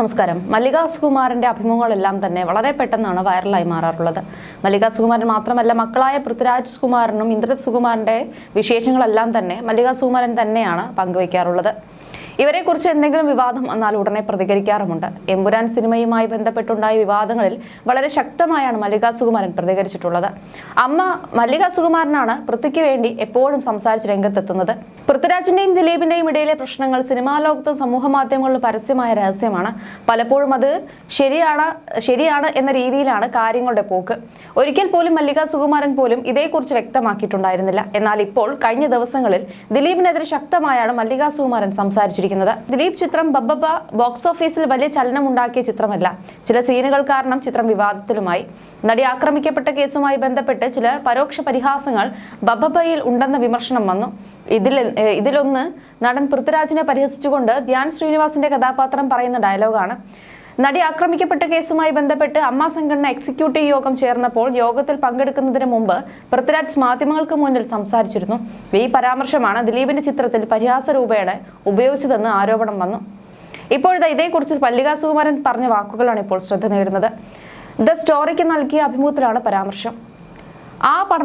നമസ്കാരം. മല്ലിക സുകുമാരന്റെ അഭിമുഖങ്ങളെല്ലാം തന്നെ വളരെ പെട്ടെന്നാണ് വൈറലായി മാറാറുള്ളത്. മല്ലിക സുകുമാരൻ മാത്രമല്ല മക്കളായ പൃഥ്വിരാജ് സുകുമാരനും ഇന്ദ്രജിത് സുകുമാരന്റെ വിശേഷങ്ങളെല്ലാം തന്നെ മല്ലിക സുകുമാരൻ തന്നെയാണ് പങ്കുവയ്ക്കാറുള്ളത്. ഇവരെക്കുറിച്ച് എന്തെങ്കിലും വിവാദം വന്നാൽ ഉടനെ പ്രതികരിക്കാറുമുണ്ട്. എമ്പുരാൻ സിനിമയുമായി ബന്ധപ്പെട്ടുണ്ടായ വിവാദങ്ങളിൽ വളരെ ശക്തമായാണ് മല്ലിക സുകുമാരൻ പ്രതികരിച്ചിട്ടുള്ളത്. അമ്മ മല്ലിക സുകുമാരനാണ് പൃഥ്വിക്ക് വേണ്ടി എപ്പോഴും സംസാരിച്ച് രംഗത്തെത്തുന്നത്. പൃഥ്വിരാജിന്റെയും ദിലീപിന്റെയും ഇടയിലെ പ്രശ്നങ്ങൾ സിനിമാ ലോകത്തും സമൂഹ മാധ്യമങ്ങളിലും പരസ്യമായ രഹസ്യമാണ്. പലപ്പോഴും അത് ശരിയാണ് ശരിയാണ് എന്ന രീതിയിലാണ് കാര്യങ്ങളുടെ പോക്ക്. ഒരിക്കൽ പോലും മല്ലിക സുകുമാരൻ പോലും ഇതേക്കുറിച്ച് വ്യക്തമാക്കിയിട്ടുണ്ടായിരുന്നില്ല. എന്നാൽ ഇപ്പോൾ കഴിഞ്ഞ ദിവസങ്ങളിൽ ദിലീപിനെതിരെ ശക്തമായാണ് മല്ലിക സുകുമാരൻ സംസാരിച്ചിരിക്കുന്നത്. ദിലീപ് ചിത്രം ബബ്ബബ ബോക്സ് ഓഫീസിൽ വലിയ ചലനം ഉണ്ടാക്കിയ ചിത്രമല്ല. ചില സീനുകൾ കാരണം ചിത്രം വിവാദത്തിലുമായി. നടി ആക്രമിക്കപ്പെട്ട കേസുമായി ബന്ധപ്പെട്ട് ചില പരോക്ഷ പരിഹാസങ്ങൾ ബബ്ബബയിൽ ഉണ്ടെന്ന വിമർശനം വന്നു. ഇതിൽ ഇതിലൊന്ന് നടൻ പൃഥ്വിരാജിനെ പരിഹസിച്ചുകൊണ്ട് ധ്യാൻ ശ്രീനിവാസിന്റെ കഥാപാത്രം പറയുന്ന ഡയലോഗാണ്. നടി ആക്രമിക്കപ്പെട്ട കേസുമായി ബന്ധപ്പെട്ട് അമ്മ സംഘടന എക്സിക്യൂട്ടീവ് യോഗം ചേർന്നപ്പോൾ യോഗത്തിൽ പങ്കെടുക്കുന്നതിന് മുമ്പ് പൃഥ്വിരാജ് മാധ്യമങ്ങൾക്ക് മുന്നിൽ സംസാരിച്ചിരുന്നു. ഈ പരാമർശമാണ് ദിലീപിന്റെ ചിത്രത്തിൽ പരിഹാസ രൂപേണ ഉപയോഗിച്ചതെന്ന് ആരോപണം വന്നു. ഇപ്പോഴത്തെ ഇതേക്കുറിച്ച് പല്ലികാ സുകുമാരൻ പറഞ്ഞ വാക്കുകളാണ് ഇപ്പോൾ ശ്രദ്ധ നേടുന്നത്. ദ സ്റ്റോറിക്ക് നൽകിയ അഭിമുഖത്തിലാണ് പരാമർശം. ആ പഠ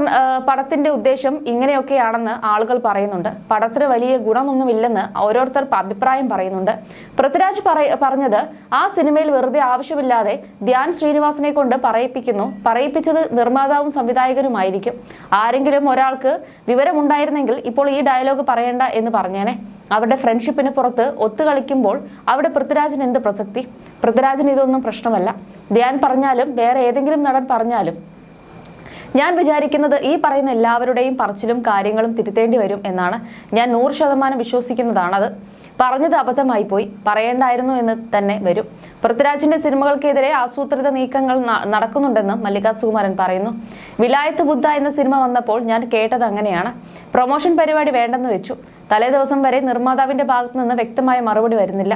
പടത്തിന്റെ ഉദ്ദേശം ഇങ്ങനെയൊക്കെയാണെന്ന് ആളുകൾ പറയുന്നുണ്ട്. പടത്തിന് വലിയ ഗുണമൊന്നുമില്ലെന്ന് ഓരോരുത്തർ അഭിപ്രായം പറയുന്നുണ്ട്. പൃഥ്വിരാജ് പറഞ്ഞത് ആ സിനിമയിൽ വെറുതെ ആവശ്യമില്ലാതെ ധ്യാൻ ശ്രീനിവാസനെ കൊണ്ട് പറയിപ്പിക്കുന്നു. പറയിപ്പിച്ചത് നിർമ്മാതാവും സംവിധായകനുമായിരിക്കും. ആരെങ്കിലും ഒരാൾക്ക് വിവരമുണ്ടായിരുന്നെങ്കിൽ ഇപ്പോൾ ഈ ഡയലോഗ് പറയണ്ട എന്ന് പറഞ്ഞേനെ. അവരുടെ ഫ്രണ്ട്ഷിപ്പിന് പുറത്ത് ഒത്തുകളിക്കുമ്പോൾ അവിടെ പൃഥ്വിരാജിന് എന്ത് പ്രസക്തി? പൃഥ്വിരാജിന് ഇതൊന്നും പ്രശ്നമല്ല. ധ്യാൻ പറഞ്ഞാലും വേറെ ഏതെങ്കിലും നടൻ പറഞ്ഞാലും ഞാൻ വിചാരിക്കുന്നത് ഈ പറയുന്ന എല്ലാവരുടെയും പറച്ചിലും കാര്യങ്ങളും തിരുത്തേണ്ടി വരും എന്നാണ് ഞാൻ നൂറ് ശതമാനം വിശ്വസിക്കുന്നതാണത്. പറഞ്ഞത് അബദ്ധമായി പോയി. പറയേണ്ടായിരുന്നു എന്ന് തന്നെ വരും. പൃഥ്വിരാജിന്റെ സിനിമകൾക്കെതിരെ ആസൂത്രിത നീക്കങ്ങൾ നടക്കുന്നുണ്ടെന്ന് മല്ലിക സുകുമാരൻ പറയുന്നു. വിലായത്ത് ബുദ്ധ എന്ന സിനിമ വന്നപ്പോൾ ഞാൻ കേട്ടത് അങ്ങനെയാണ്. പ്രൊമോഷൻ പരിപാടി വേണ്ടെന്ന് വെച്ചു. തലേ ദിവസം വരെ നിർമ്മാതാവിന്റെ ഭാഗത്തു നിന്ന് വ്യക്തമായ മറുപടി വരുന്നില്ല.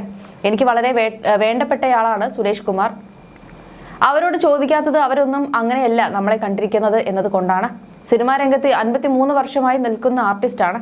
എനിക്ക് വളരെ വേണ്ടപ്പെട്ടയാളാണ് സുരേഷ് കുമാർ. അവരോട് ചോദിക്കാത്തത് അവരൊന്നും അങ്ങനെയല്ല നമ്മളെ കണ്ടിരിക്കുന്നത് എന്നത് കൊണ്ടാണ്. സിനിമാ രംഗത്ത് അൻപത്തി മൂന്ന് വർഷമായി നിൽക്കുന്ന ആർട്ടിസ്റ്റാണ്.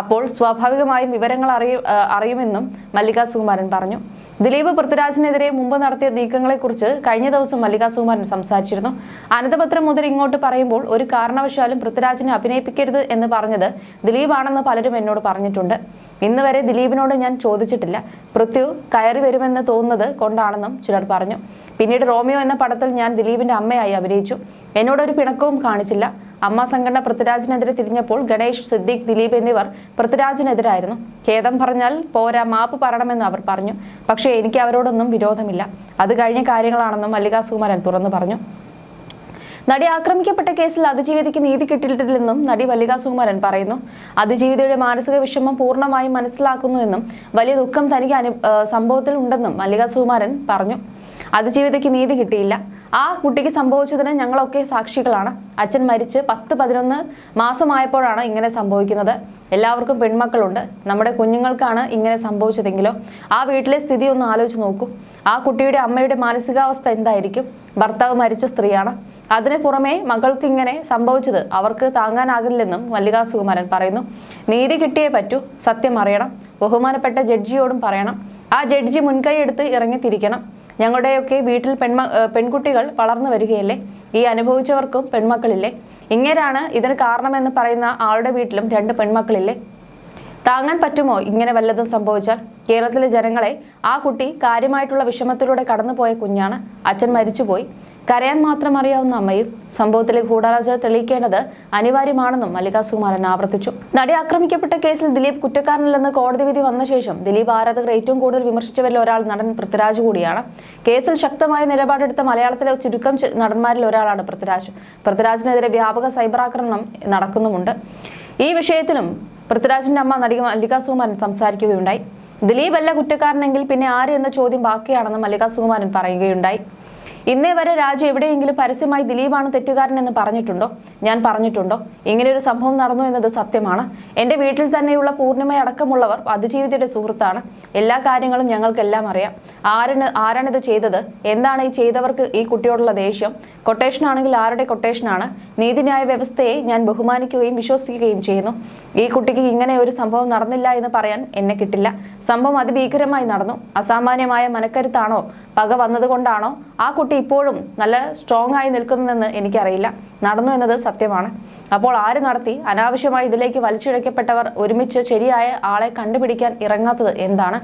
അപ്പോൾ സ്വാഭാവികമായും വിവരങ്ങൾ അറിയ അറിയുമെന്നും മല്ലിക സുകുമാരൻ പറഞ്ഞു. ദിലീപ് പൃഥ്വിരാജിനെതിരെ മുമ്പ് നടത്തിയ നീക്കങ്ങളെക്കുറിച്ച് കഴിഞ്ഞ ദിവസം മല്ലിക സുകുമാരൻ സംസാരിച്ചിരുന്നു. അനന്തപത്രം മുതൽ ഇങ്ങോട്ട് പറയുമ്പോൾ ഒരു കാരണവശാലും പൃഥ്വിരാജിനെ അഭിനയിപ്പിക്കരുത് എന്ന് പറഞ്ഞത് ദിലീപാണെന്ന് പലരും എന്നോട് പറഞ്ഞിട്ടുണ്ട്. ഇന്ന് വരെ ദിലീപിനോട് ഞാൻ ചോദിച്ചിട്ടില്ല. പൃഥ്വി കയറി വരുമെന്ന് തോന്നുന്നത് കൊണ്ടാണെന്നും ചിലർ പറഞ്ഞു. പിന്നീട് റോമിയോ എന്ന പടത്തിൽ ഞാൻ ദിലീപിന്റെ അമ്മയായി അഭിനയിച്ചു. എന്നോടൊരു പിണക്കവും കാണിച്ചില്ല. അമ്മ സംഘടന പൃഥ്വിരാജിനെതിരെ തിരിഞ്ഞപ്പോൾ ഗണേഷ് സിദ്ദീഖ് ദിലീപ് എന്നിവർ പൃഥ്വിരാജിനെതിരായിരുന്നു. ഖേദം പറഞ്ഞാൽ പോരാ മാപ്പ് പറയണമെന്ന് അവർ പറഞ്ഞു. പക്ഷേ എനിക്ക് അവരോടൊന്നും വിരോധമില്ല. അത് കഴിഞ്ഞ കാര്യങ്ങളാണെന്നും മല്ലിക സുകുമാരൻ തുറന്നു പറഞ്ഞു. നടി ആക്രമിക്കപ്പെട്ട കേസിൽ അതിജീവിതയ്ക്ക് നീതി കിട്ടിയിട്ടില്ലെന്നും നടി മല്ലിക സുകുമാരൻ പറയുന്നു. അതിജീവിതയുടെ മാനസിക വിഷമം പൂർണമായും മനസ്സിലാക്കുന്നുവെന്നും വലിയ ദുഃഖം തനിക്ക് അനു സംഭവത്തിൽ ഉണ്ടെന്നും മല്ലിക സുകുമാരൻ പറഞ്ഞു. അതിജീവിതയ്ക്ക് നീതി കിട്ടിയില്ല. ആ കുട്ടിക്ക് സംഭവിച്ചതിന് ഞങ്ങളൊക്കെ സാക്ഷികളാണ്. അച്ഛൻ മരിച്ച് പത്ത് പതിനൊന്ന് മാസമായപ്പോഴാണ് ഇങ്ങനെ സംഭവിക്കുന്നത്. എല്ലാവർക്കും പെൺമക്കളുണ്ട്. നമ്മുടെ കുഞ്ഞുങ്ങൾക്കാണ് ഇങ്ങനെ സംഭവിച്ചതെങ്കിലോ? ആ വീട്ടിലെ സ്ഥിതി ഒന്ന് ആലോചിച്ച് നോക്കൂ. ആ കുട്ടിയുടെ അമ്മയുടെ മാനസികാവസ്ഥ എന്തായിരിക്കും? ഭർത്താവ് മരിച്ച സ്ത്രീയാണ്. അതിന് പുറമെ മകൾക്ക് ഇങ്ങനെ സംഭവിച്ചത് അവർക്ക് താങ്ങാനാകില്ലെന്നും മല്ലികാ സുകുമാരൻ പറയുന്നു. നീതി കിട്ടിയേ പറ്റൂ സത്യം അറിയണം. ബഹുമാനപ്പെട്ട ജഡ്ജിയോടും പറയണം. ആ ജഡ്ജി മുൻകൈ എടുത്ത് ഇറങ്ങിത്തിരിക്കണം ഞങ്ങളുടെയൊക്കെ വീട്ടിൽ പെൺമ പെൺകുട്ടികൾ വളർന്നു വരികയല്ലേ? ഈ അനുഭവിച്ചവർക്കും പെൺമക്കളില്ലേ? ഇങ്ങനെയാണ് ഇതിന് കാരണമെന്ന് പറയുന്ന ആളുടെ വീട്ടിലും രണ്ട് പെൺമക്കളില്ലേ? താങ്ങാൻ പറ്റുമോ ഇങ്ങനെ വല്ലതും സംഭവിച്ചാൽ? കേരളത്തിലെ ജനങ്ങളെ ആ കുട്ടി കാര്യമായിട്ടുള്ള വിഷമത്തിലൂടെ കടന്നുപോയ കുഞ്ഞാണ്. അച്ഛൻ മരിച്ചുപോയി. കരയാൻ മാത്രം അറിയാവുന്ന അമ്മയും സംഭവത്തിലെ ഗൂഢാലോചന തെളിയിക്കേണ്ടത് അനിവാര്യമാണെന്നും മല്ലിക സുകുമാരൻ ആവർത്തിച്ചു. നടി ആക്രമിക്കപ്പെട്ട കേസിൽ ദിലീപ് കുറ്റക്കാരനല്ലെന്ന് കോടതി വിധി വന്ന ശേഷം ദിലീപ് ആരാധകർ ഏറ്റവും കൂടുതൽ വിമർശിച്ചവരിൽ ഒരാൾ നടൻ പൃഥ്വിരാജ് കൂടിയാണ്. കേസിൽ ശക്തമായ നിലപാടെടുത്ത മലയാളത്തിലെ ചുരുക്കം നടന്മാരിൽ ഒരാളാണ് പൃഥ്വിരാജ്. പൃഥ്വിരാജിനെതിരെ വ്യാപക സൈബർ ആക്രമണം നടക്കുന്നുമുണ്ട്. ഈ വിഷയത്തിലും പൃഥ്വിരാജിന്റെ അമ്മ നടി മല്ലിക സുകുമാരൻ സംസാരിക്കുകയുണ്ടായി. ദിലീപ് അല്ല കുറ്റക്കാരനെങ്കിൽ പിന്നെ ആര് എന്ന ചോദ്യം ബാക്കിയാണെന്ന് മല്ലിക സുകുമാരൻ പറയുകയുണ്ടായി. ഇന്നേ വരെ രാജു എവിടെയെങ്കിലും പരസ്യമായി ദിലീപാണ് തെറ്റുകാരൻ എന്ന് പറഞ്ഞിട്ടുണ്ടോ? ഞാൻ പറഞ്ഞിട്ടുണ്ടോ? ഇങ്ങനെ ഒരു സംഭവം നടന്നു എന്നത് സത്യമാണ്. എന്റെ വീട്ടിൽ തന്നെയുള്ള പൂർണിമയടക്കമുള്ളവർ അതിജീവിതയുടെ സുഹൃത്താണ്. എല്ലാ കാര്യങ്ങളും ഞങ്ങൾക്കെല്ലാം അറിയാം. ആരാണ് ആരാണിത് ചെയ്തത്? എന്താണ് ഈ ചെയ്തവർക്ക് ഈ കുട്ടിയോടുള്ള ദേഷ്യം? കൊട്ടേഷൻ ആണെങ്കിൽ ആരുടെ കൊട്ടേഷനാണ്? നീതിന്യായ വ്യവസ്ഥയെ ഞാൻ ബഹുമാനിക്കുകയും വിശ്വസിക്കുകയും ചെയ്യുന്നു. ഈ കുട്ടിക്ക് ഇങ്ങനെ ഒരു സംഭവം നടന്നില്ല എന്ന് പറയാൻ എന്നെ കിട്ടില്ല. സംഭവം അതിഭീകരമായി നടന്നു. അസാമാന്യമായ മനക്കരുത്താണോ? പക വന്നതുകൊണ്ടാണോ? ആ കുട്ടി ഇപ്പോഴും നല്ല സ്ട്രോങ് ആയി നിൽക്കുന്നതെന്ന് എനിക്കറിയില്ല. നടന്നു എന്നത് സത്യമാണ്. അപ്പോൾ ആര് നടത്തി? അനാവശ്യമായി ഇതിലേക്ക് വലിച്ചിഴക്കപ്പെട്ടവർ ഒരുമിച്ച് ശരിയായ ആളെ കണ്ടുപിടിക്കാൻ ഇറങ്ങാത്തത് എന്താണ്?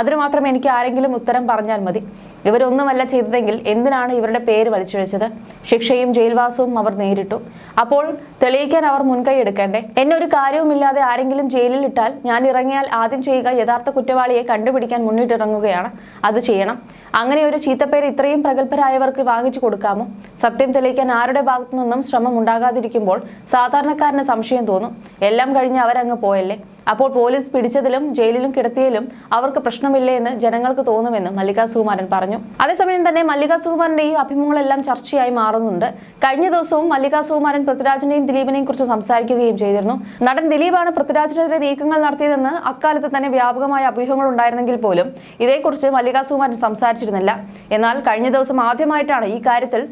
അതിന് മാത്രം എനിക്ക് ആരെങ്കിലും ഉത്തരം പറഞ്ഞാൽ മതി. ഇവരൊന്നുമല്ല ചെയ്തതെങ്കിൽ എന്തിനാണ് ഇവരുടെ പേര് വലിച്ചിഴച്ചത്? ശിക്ഷയും ജയിൽവാസവും അവർ നേരിട്ടു. അപ്പോൾ തെളിയിക്കാൻ അവർ മുൻകൈ എടുക്കേണ്ടേ? എന്നെ ഒരു കാര്യവുമില്ലാതെ ആരെങ്കിലും ജയിലിൽ ഇട്ടാൽ ഞാൻ ഇറങ്ങിയാൽ ആദ്യം ചെയ്യുക യഥാർത്ഥ കുറ്റവാളിയെ കണ്ടുപിടിക്കാൻ മുന്നിട്ടിറങ്ങുകയാണ്. അത് ചെയ്യണം. അങ്ങനെ ഒരു ചീത്തപ്പേര് ഇത്രയും പ്രഗത്ഭരായവർക്ക് വാങ്ങിച്ചു കൊടുക്കാമോ? സത്യം തെളിയിക്കാൻ ആരുടെ ഭാഗത്തു നിന്നും ശ്രമം ഉണ്ടാകാതിരിക്കുമ്പോൾ സാധാരണക്കാരന് സംശയം തോന്നും. എല്ലാം കഴിഞ്ഞ് അവരങ്ങ് പോയല്ലേ? അപ്പോൾ പോലീസ് പിടിച്ചതിലും ജയിലിലും കിടത്തിയതിലും അവർക്ക് പ്രശ്നമില്ലേ എന്ന് ജനങ്ങൾക്ക് തോന്നുമെന്ന് മല്ലിക സുകുമാരൻ പറഞ്ഞു. അതേസമയം തന്നെ മല്ലിക സുകുമാരന്റെ ഈ അഭിമുഖങ്ങളെല്ലാം ചർച്ചയായി മാറുന്നുണ്ട്. കഴിഞ്ഞ ദിവസവും മല്ലിക സുകുമാരൻ പൃഥ്വിരാജിനെയും ദിലീപിനെയും കുറിച്ച് സംസാരിക്കുകയും ചെയ്തിരുന്നു. നടൻ ദിലീപാണ് പൃഥ്വിരാജിനെതിരെ നീക്കങ്ങൾ നടത്തിയതെന്ന് അക്കാലത്ത് തന്നെ വ്യാപകമായ അഭ്യൂഹങ്ങൾ ഉണ്ടായിരുന്നെങ്കിൽ പോലും ഇതേക്കുറിച്ച് മല്ലിക സുകുമാരൻ സംസാരിച്ചിരുന്നില്ല. എന്നാൽ കഴിഞ്ഞ ദിവസം ആദ്യമായിട്ടാണ് ഈ കാര്യത്തിൽ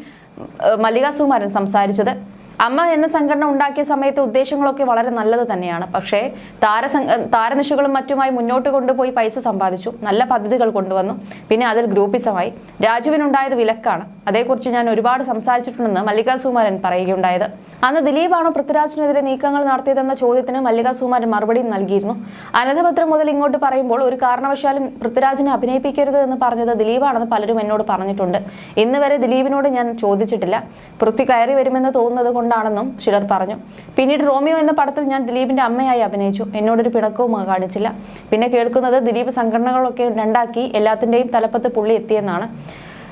മല്ലിക സുകുമാരൻ സംസാരിച്ചത്. അമ്മ എന്ന സംഘടന ഉണ്ടാക്കിയ സമയത്ത് ഉദ്ദേശങ്ങളൊക്കെ വളരെ നല്ലത് തന്നെയാണ്. പക്ഷേ താരസം താരനിശകളും മറ്റുമായി മുന്നോട്ട് കൊണ്ടുപോയി പൈസ സമ്പാദിച്ചു. നല്ല പദ്ധതികൾ കൊണ്ടുവന്നു. പിന്നെ അതിൽ ഗ്രൂപ്പിസമായി. രാജുവിനുണ്ടായത് വിലക്കാണ്. അതേക്കുറിച്ച് ഞാൻ ഒരുപാട് സംസാരിച്ചിട്ടുണ്ടെന്ന് മല്ലികാ സുകുമാരൻ പറയുകയുണ്ടായത്. അന്ന് ദിലീപാണോ പൃഥ്വിരാജിനെതിരെ നീക്കങ്ങൾ നടത്തിയതെന്ന ചോദ്യത്തിന് മല്ലിക സുമാരൻ മറുപടി നൽകിയിരുന്നു. അനധപത്രം മുതൽ ഇങ്ങോട്ട് പറയുമ്പോൾ ഒരു കാരണവശാലും പൃഥ്വിരാജിനെ അഭിനയിപ്പിക്കരുത് എന്ന് പറഞ്ഞത് ദിലീപാണെന്ന് പലരും എന്നോട് പറഞ്ഞിട്ടുണ്ട്. ഇന്ന് വരെ ദിലീപിനോട് ഞാൻ ചോദിച്ചിട്ടില്ല. പൃഥ്വി കയറി വരുമെന്ന് തോന്നുന്നത് കൊണ്ടാണെന്നും ചിലർ പറഞ്ഞു. പിന്നീട് റോമിയോ എന്ന പടത്തിൽ ഞാൻ ദിലീപിന്റെ അമ്മയായി അഭിനയിച്ചു. എന്നോടൊരു പിണക്കവും കാണിച്ചില്ല പിന്നെ കേൾക്കുന്നത് ദിലീപ് സംഘടനകളൊക്കെ രണ്ടാക്കി എല്ലാത്തിന്റെയും തലപ്പത്ത് പുള്ളി എത്തിയെന്നാണ്.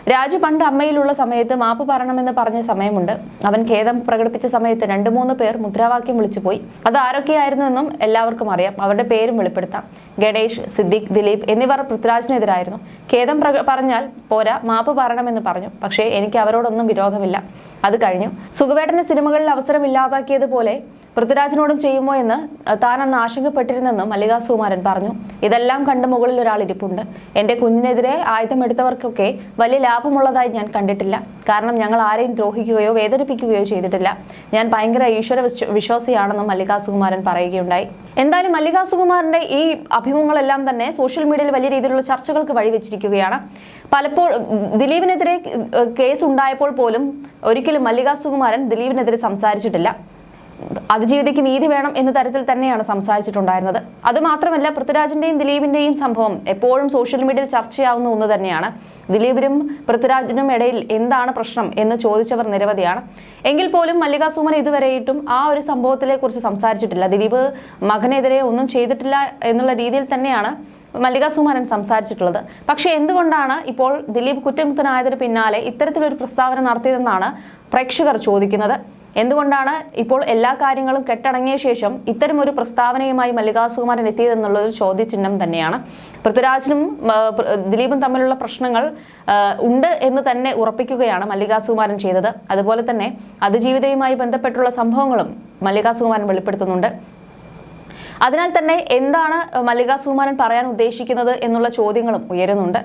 രാജു പണ്ട് അമ്മയിലുള്ള സമയത്ത് മാപ്പ് പറയണമെന്ന് പറഞ്ഞ സമയമുണ്ട്. അവൻ ഖേദം പ്രകടിപ്പിച്ച സമയത്ത് രണ്ടു മൂന്ന് പേർ മുദ്രാവാക്യം വിളിച്ചു പോയി. അത് ആരൊക്കെയായിരുന്നു എന്നും എല്ലാവർക്കും അറിയാം. അവരുടെ പേരും വെളിപ്പെടുത്താം. ഗണേഷ് സിദ്ദിഖ് ദിലീപ് എന്നിവർ പൃഥ്വിരാജിനെതിരായിരുന്നു. ഖേദം പറഞ്ഞാൽ പോരാ മാപ്പ് പറയണമെന്ന് പറഞ്ഞു. പക്ഷേ എനിക്ക് അവരോടൊന്നും വിരോധമില്ല. അത് കഴിഞ്ഞു. സുഖവേട്ടന്റെ സിനിമകളിൽ അവസരം ഇല്ലാതാക്കിയതുപോലെ പൃഥ്വിരാജിനോടും ചെയ്യുമോ എന്ന് താൻ അന്ന് ആശങ്കപ്പെട്ടിരുന്നെന്നും മല്ലിക സുകുമാരൻ പറഞ്ഞു. ഇതെല്ലാം കണ്ട് മുകളിൽ ഒരാൾ ഇരിപ്പുണ്ട്. എന്റെ കുഞ്ഞിനെതിരെ ആയുധമെടുത്തവർക്കൊക്കെ വലിയ ലാഭമുള്ളതായി ഞാൻ കണ്ടിട്ടില്ല. കാരണം ഞങ്ങൾ ആരെയും ദ്രോഹിക്കുകയോ വേദനിപ്പിക്കുകയോ ചെയ്തിട്ടില്ല. ഞാൻ ഭയങ്കര ഈശ്വര വിശ്വ- വിശ്വാസിയാണെന്നും മല്ലിക സുകുമാരൻ പറയുകയുണ്ടായി. എന്തായാലും മല്ലിക സുകുമാരന്റെ ഈ അഭിമുഖങ്ങളെല്ലാം തന്നെ സോഷ്യൽ മീഡിയയിൽ വലിയ രീതിയിലുള്ള ചർച്ചകൾക്ക് വഴിവെച്ചിരിക്കുകയാണ് പലപ്പോഴും ദിലീപിനെതിരെ കേസ് ഉണ്ടായപ്പോൾ പോലും ഒരിക്കലും മല്ലിക സുകുമാരൻ ദിലീപിനെതിരെ സംസാരിച്ചിട്ടില്ല. അതിജീവിതയ്ക്ക് നീതി വേണം എന്ന തരത്തിൽ തന്നെയാണ് സംസാരിച്ചിട്ടുണ്ടായിരുന്നത്. അതുമാത്രമല്ല പൃഥ്വിരാജിന്റെയും ദിലീപിന്റെയും സംഭവം എപ്പോഴും സോഷ്യൽ മീഡിയയിൽ ചർച്ചയാവുന്ന ഒന്ന് തന്നെയാണ്. ദിലീപിനും പൃഥ്വിരാജിനും ഇടയിൽ എന്താണ് പ്രശ്നം എന്ന് ചോദിച്ചവർ നിരവധിയാണ്. എങ്കിൽ പോലും മല്ലിക സുമൻ ഇതുവരെയിട്ടും ആ ഒരു സംഭവത്തിലെ കുറിച്ച് സംസാരിച്ചിട്ടില്ല. ദിലീപ് മകനെതിരെ ഒന്നും ചെയ്തിട്ടില്ല എന്നുള്ള രീതിയിൽ തന്നെയാണ് മല്ലിക സുമാരൻ സംസാരിച്ചിട്ടുള്ളത്. പക്ഷേ എന്തുകൊണ്ടാണ് ഇപ്പോൾ ദിലീപ് കുറ്റമുക്തനായതിന് പിന്നാലെ ഇത്തരത്തിലൊരു പ്രസ്താവന നടത്തിയതെന്നാണ് പ്രേക്ഷകർ ചോദിക്കുന്നത്. എന്തുകൊണ്ടാണ് ഇപ്പോൾ എല്ലാ കാര്യങ്ങളും കെട്ടടങ്ങിയ ശേഷം ഇത്തരമൊരു പ്രസ്താവനയുമായി മല്ലികാ സുകുമാരൻ എത്തിയതെന്നുള്ള ഒരു ചോദ്യചിഹ്നം തന്നെയാണ്. പൃഥ്വിരാജിനും ദിലീപും തമ്മിലുള്ള പ്രശ്നങ്ങൾ ഉണ്ട് എന്ന് തന്നെ ഉറപ്പിക്കുകയാണ് മല്ലികാ സുകുമാരൻ ചെയ്തത്. അതുപോലെ തന്നെ അതിജീവിതയുമായി ബന്ധപ്പെട്ടുള്ള സംഭവങ്ങളും മല്ലികാ സുകുമാരൻ വെളിപ്പെടുത്തുന്നുണ്ട്. അതിനാൽ തന്നെ എന്താണ് മല്ലികാ സുകുമാരൻ പറയാൻ ഉദ്ദേശിക്കുന്നത് എന്നുള്ള ചോദ്യങ്ങളും ഉയരുന്നുണ്ട്.